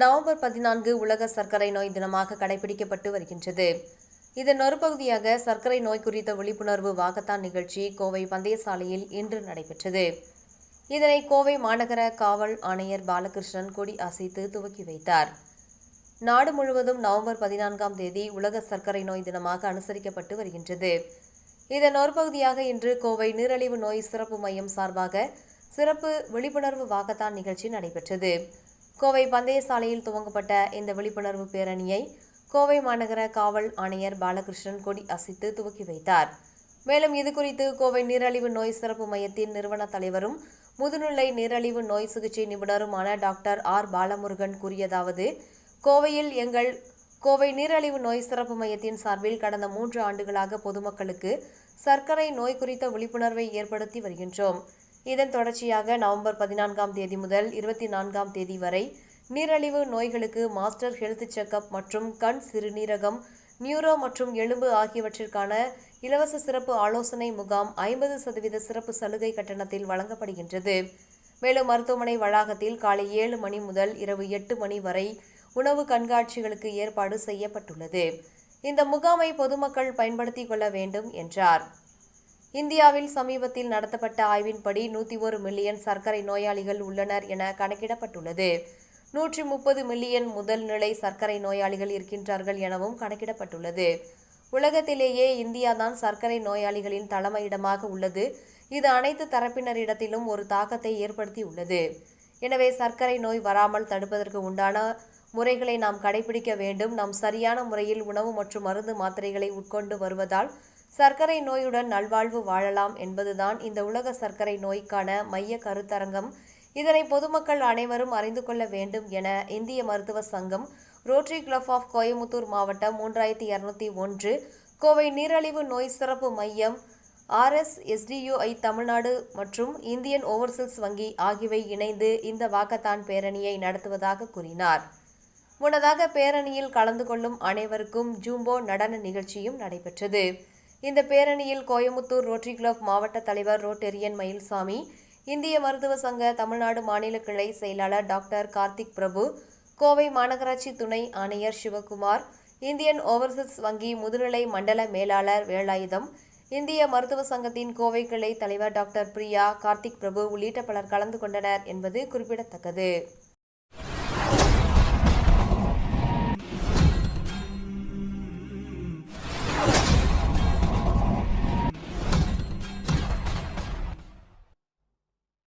November பதினான்கு உலக சர்க்கரை நோய் தினமாக கடைபிடிக்கப்பட்டு வருகின்றது. இதன் ஒரு பகுதியாக சர்க்கரை நோய் குறித்த விழிப்புணர்வு வாக்கத்தான் நிகழ்ச்சி கோவை பந்தயசாலையில் இன்று நடைபெற்றது. இதனை கோவை மாநகர காவல் ஆணையர் பாலகிருஷ்ணன் கொடி அசைத்து துவக்கி வைத்தார். நாடு முழுவதும் நவம்பர் பதினான்காம் தேதி உலக சர்க்கரை நோய் தினமாக அனுசரிக்கப்பட்டு வருகின்றது. இதன் ஒரு பகுதியாக இன்று கோவை நீரிழிவு நோய் சிறப்பு மையம் சார்பாக சிறப்பு விழிப்புணர்வு வாக்கத்தான் நிகழ்ச்சி நடைபெற்றது. கோவை பந்தயசாலையில் துவங்கப்பட்ட இந்த விழிப்புணர்வு பேரணியை கோவை மாநகர காவல் ஆணையர் பாலகிருஷ்ணன் கொடி அசைத்து துவக்கி வைத்தார். மேலும் இதுகுறித்து கோவை நீரழிவு நோய் சிறப்பு மையத்தின் நிறுவன தலைவரும் முதுநிலை நீரிழிவு நோய் சிகிச்சை நிபுணருமான டாக்டர் ஆர். பாலமுருகன் கூறியதாவது கோவையில் எங்கள் கோவை நீரழிவு நோய் சிறப்பு மையத்தின் சார்பில் கடந்த மூன்று ஆண்டுகளாக பொதுமக்களுக்கு சர்க்கரை நோய் குறித்த விழிப்புணர்வை ஏற்படுத்தி வருகின்றோம். இதன் தொடர்ச்சியாக நவம்பர் பதினான்காம் தேதி முதல் இருபத்தி நான்காம் தேதி வரை நீரழிவு நோய்களுக்கு மாஸ்டர் ஹெல்த் செக்கப் மற்றும் கண் சிறுநீரகம் நியூரோ மற்றும் எலும்பு ஆகியவற்றிற்கான இலவச சிறப்பு ஆலோசனை முகாம் ஐம்பது சதவீத சிறப்பு சலுகை கட்டணத்தில் வழங்கப்படுகின்றது. மேலும் மருத்துவமனை வளாகத்தில் காலை ஏழு மணி முதல் இரவு எட்டு மணி வரை உணவு கண்காட்சிகளுக்கு ஏற்பாடு செய்யப்பட்டுள்ளது. இந்த முகாமை பொதுமக்கள் பயன்படுத்திக் கொள்ள வேண்டும் என்றார். இந்தியாவில் சமீபத்தில் நடத்தப்பட்ட ஆய்வின்படி நூற்றி ஒரு மில்லியன் சர்க்கரை நோயாளிகள் உள்ளனர் என கணக்கிடப்பட்டுள்ளது. நூற்றி முப்பது மில்லியன் முதல் நிலை சர்க்கரை நோயாளிகள் இருக்கின்றார்கள் எனவும் கணக்கிடப்பட்டுள்ளது. உலகத்திலேயே இந்தியாதான் சர்க்கரை நோயாளிகளின் தலைமையிடமாக உள்ளது. இது அனைத்து தரப்பினரிடத்திலும் ஒரு தாக்கத்தை ஏற்படுத்தியுள்ளது. எனவே சர்க்கரை நோய் வராமல் தடுப்பதற்கு உண்டான முறைகளை நாம் கடைபிடிக்க வேண்டும். நாம் சரியான முறையில் உணவு மற்றும் மருந்து மாத்திரைகளை உட்கொண்டு வருவதால் சர்க்கரை நோயுடன் நல்வாழ்வு வாழலாம் என்பதுதான் இந்த உலக சர்க்கரை நோய்க்கான மைய கருத்தரங்கம். இதனை பொதுமக்கள் அனைவரும் அறிந்து கொள்ள வேண்டும் என இந்திய மருத்துவ சங்கம் ரோட்டரி கிளப் ஆஃப் கோயமுத்தூர் மாவட்டம் மூன்றாயிரத்தி இரநூத்தி ஒன்று கோவை நீரழிவு நோய் சிறப்பு மையம் ஆர்எஸ் எஸ்டியூஐ தமிழ்நாடு மற்றும் இந்தியன் ஓவர்சீஸ் வங்கி ஆகியவை இணைந்து இந்த வாக்கத்தான் பேரணியை நடத்துவதாக கூறினார். முன்னதாக பேரணியில் கலந்து கொள்ளும் அனைவருக்கும் ஜூம்போ நடன நிகழ்ச்சியும் நடைபெற்றது. இந்த பேரணியில் கோயமுத்தூர் ரோட்டரி கிளப் மாவட்ட தலைவர் ரோட்டெரியன் மயில்சாமி இந்திய மருத்துவ சங்க தமிழ்நாடு மாநில கிளை செயலாளர் டாக்டர் கார்த்திக் பிரபு கோவை மாநகராட்சி துணை ஆணையர் சிவகுமார் இந்தியன் ஓவர்சீஸ் வங்கி முதுநிலை மண்டல மேலாளர் வேலாயுதம் இந்திய மருத்துவ சங்கத்தின் கோவை கிளை தலைவர் டாக்டர் பிரியா கார்த்திக் பிரபு உள்ளிட்ட பலர் கலந்து கொண்டனர் என்பது குறிப்பிடத்தக்கது.